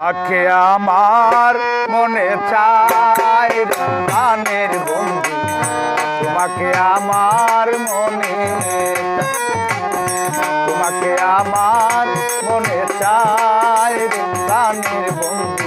আখে আমার মনে চাই রানের বন্ধু। তোমাকে আমার মনে তোমাকে আমার মনে চাই রানের বন্ধু।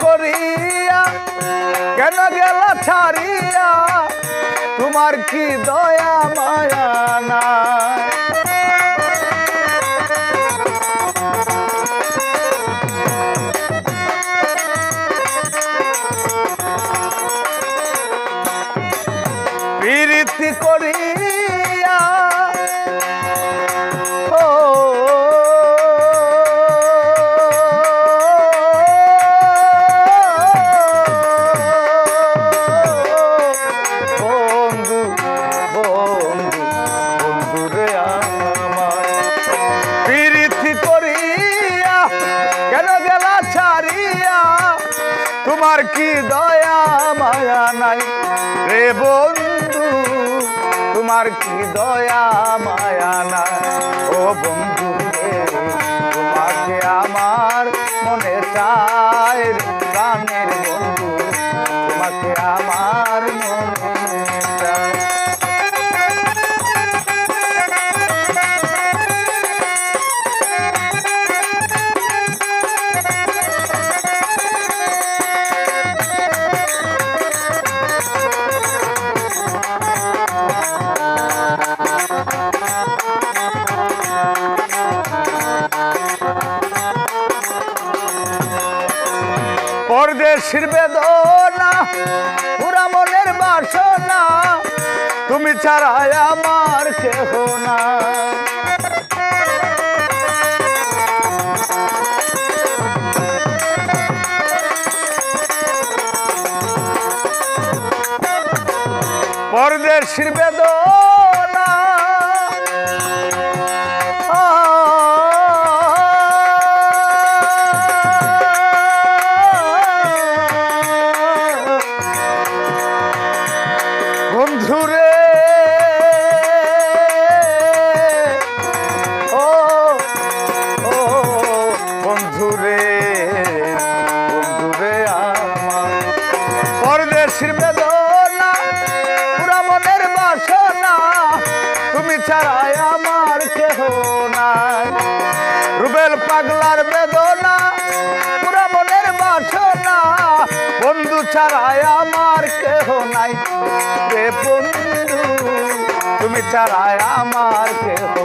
করিয়া কেন গেল ছাড়িয়া? তোমার কি দয়া মায়া না তোমার কি দয়া মায়া নাই? রে বন্ধু তোমার কি দয়া মায়া নাই? ও বন্ধু পরদেশের বেদনা পুরা মনের বাসনা তুমি ছাড়াই আমার কেহ না পরদেশের বেদনা পরদেশের বেদনা পুরা মনের বাসনা। তুমি ছাড়াই আমার কেহ নাই। রুবেল পাগলার বেদনা, পুরা মনের বাসনা। বন্ধু ছাড়াই আমার কেহ নাই। বন্ধু, তুমি ছাড়াই আমার কেহ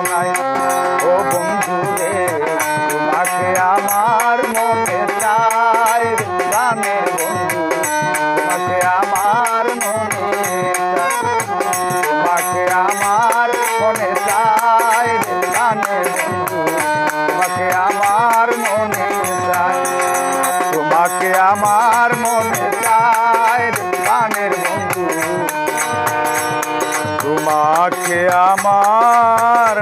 আমার মনে চায় প্রাণের বন্ধু। তোমাকে আমার